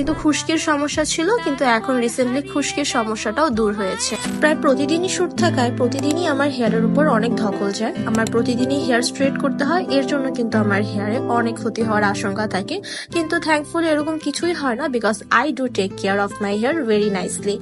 কিন্তু খুশকির সমস্যা ছিল, কিন্তু এখন রিসেন্টলি খুশকির সমস্যাটাও দূর হয়েছে। প্রায় প্রতিদিনই শুট থাকায় প্রতিদিনই আমার হেয়ারের উপর অনেক ধকল যায়। আমার প্রতিদিনই হেয়ার স্ট্রেট করতে হয়, এর জন্য কিন্তু আমার হেয়ারে অনেক ক্ষতি হওয়ার আশঙ্কা থাকে। কিন্তু থ্যাঙ্কফুল এরকম কিছুই হয় না because I do take care of my hair very nicely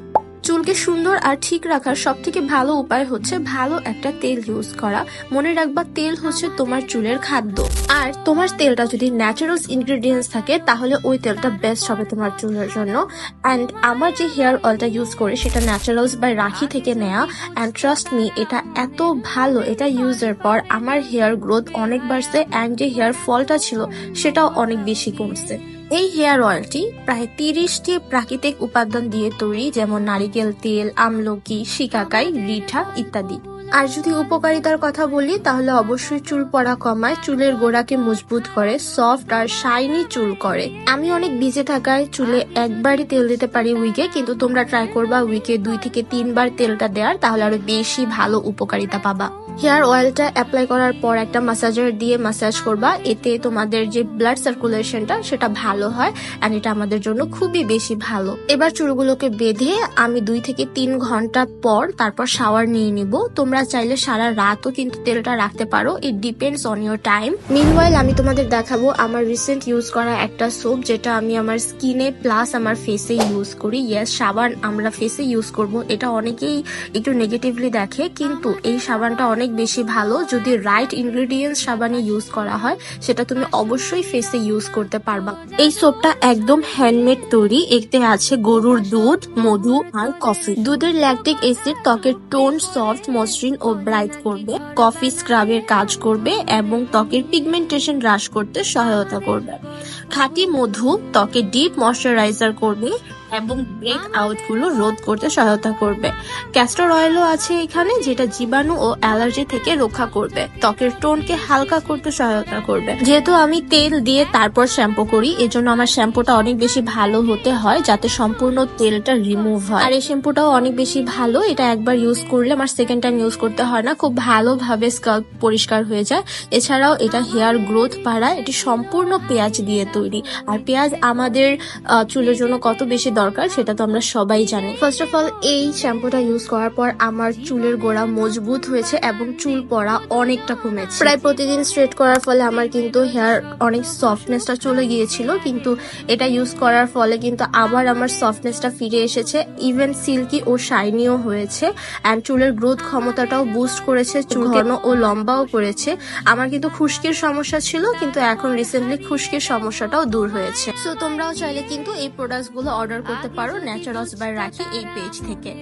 চুলকে সুন্দর আর ঠিক রাখার সব থেকে ভালো উপায় হচ্ছে ভালো একটা তেল ইউজ করা। মনে রাখবা, তেল হচ্ছে তোমার চুলের খাদ্য। আর তোমার তেলটা যদি ন্যাচারালস ইনগ্রেডিয়েন্টস থাকে, তাহলে ওই তেলটা বেস্ট হবে তোমার চুলের জন্য। অ্যান্ড আমার যে হেয়ার অয়েলটা ইউজ করে, সেটা ন্যাচারালস বাই রাখি থেকে নেয়া। অ্যান্ড ট্রাস্ট মি এটা এত ভালো, এটা ইউজের পর আমার হেয়ার গ্রোথ অনেক বাড়ছে। অ্যান্ড যে হেয়ার ফলটা ছিল, সেটাও অনেক বেশি কমছে। এই হেয়ার অয়েলটি প্রায় তিরিশটি প্রাকৃতিক উপাদান দিয়ে তৈরি, যেমন নারিকেল তেল, আমলকি, শিকাকাই, রিঠা ইত্যাদি। আর যদি উপকারিতার কথা বলি, তাহলে অবশ্যই চুল পড়া কমায়, চুলের গোড়াকে মজবুত করে, সফট আর শাইনি চুল করে। আমি অনেক বিজে থাকায় চুলে একবারই তেল দিতে পারি উইকে, কিন্তু তোমরা ট্রাই করবা উইকে দুই থেকে তিনবার তেলটা দেওয়ার তাহলে আরও বেশি ভালো উপকারিতা পাবা। হেয়ার অয়েলটা অ্যাপ্লাই করার পর একটা মাসাজার দিয়ে মাসাজ করবা। এতে তোমাদের যে ব্লাড সার্কুলেশনটা সেটা ভালো হয় অ্যান্ড এটা আমাদের জন্য খুবই বেশি ভালো। এবার চুলগুলোকে বেঁধে আমি দুই থেকে তিন ঘণ্টা পর তারপর শাওয়ার নিয়ে নিব। তোমরা চাইলে সারা রাতও কিন্তু তেলটা রাখতে পারো। It depends on your time meanwhile আমি তোমাদের দেখাবো আমার রিসেন্ট ইউজ করা একটা সোপ যেটা আমি আমার স্কিনে প্লাস আমার ফেসে ইউজ করি। ইয়েস সাবান আমরা ফেসে ইউজ করব। এটা অনেকেই একটু নেগেটিভলি দেখে, কিন্তু এই সাবানটা অনেক বেশি ভালো যদি রাইট ইনগ্রেডিয়েন্টস সাবানে ইউজ করা হয়, সেটা তুমি অবশ্যই ফেসে ইউজ করতে পারবা। এই সোপটা একদম হ্যান্ডমেড তৈরি। এতে আছে গরুর দুধ, মধু আর কফি দুধের ল্যাকটিক অ্যাসিড ত্বকের টোন সফট মসৃণ ও ব্রাইট করবে। কফি স্ক্রাবের কাজ করবে এবং ত্বকের পিগমেন্টেশন হ্রাস করতে সহায়তা করবে। খাঁটি মধু ত্বকে ডিপ ময়শ্চারাইজার করবে। এবং ব্রেক আউটগুলো রোধ করতে সহায়তা করবে। ক্যাস্টর অয়েলও আছে এখানে, যেটা জীবাণু ও অ্যালার্জি থেকে রক্ষা করবে। ত্বকের টোনকে হালকা করতে সহায়তা করবে। যেহেতু আমি তেল দিয়ে তারপর শ্যাম্পু করি, এজন্য আমার শ্যাম্পুটা অনেক বেশি ভালো হতে হয়, যাতে সম্পূর্ণ তেলটা রিমুভ হয়। আর এই শ্যাম্পুটাও অনেক বেশি ভালো, এটা একবার ইউজ করলে, আমার সেকেন্ড টাইম ইউজ করতে হয় না, খুব ভালোভাবে স্কাল্প পরিষ্কার হয়ে যায়। এছাড়াও এটা হেয়ার গ্রোথ বাড়ায়, এটি সম্পূর্ণ পেঁয়াজ দিয়ে তৈরি। আর পেঁয়াজ আমাদের চুলের জন্য কত বেশি দরকার সেটা তো আমরা সবাই জানি। ফার্স্ট অফ অল এই শ্যাম্পুটা ইউজ করার পর আমার চুলের গোড়া মজবুত হয়েছে এবং চুল পড়া অনেকটা কমেছে। প্রায় প্রতিদিন স্ট্রেট করার ফলে আমার কিন্তু হেয়ার অনেক সফটনেসটা চলে গিয়েছিল কিন্তু এটা ইউজ করার ফলে কিন্তু আবার আমার সফটনেসটা ফিরে এসেছে। ইভেন সিল্কি ও শাইনিও হয়েছে অ্যান্ড চুলের গ্রোথ ক্ষমতাটাও বুস্ট করেছে চুল ঘন ও লম্বাও করেছে। আমার কিন্তু খুশকির সমস্যা ছিল কিন্তু এখন রিসেন্টলি খুশকির সমস্যাটাও দূর হয়েছে। সো তোমরাও চাইলে কিন্তু এই প্রোডাক্টগুলো অর্ডার করতে পারো ন্যাচারালস বাই রাখি এই পেজ থেকে।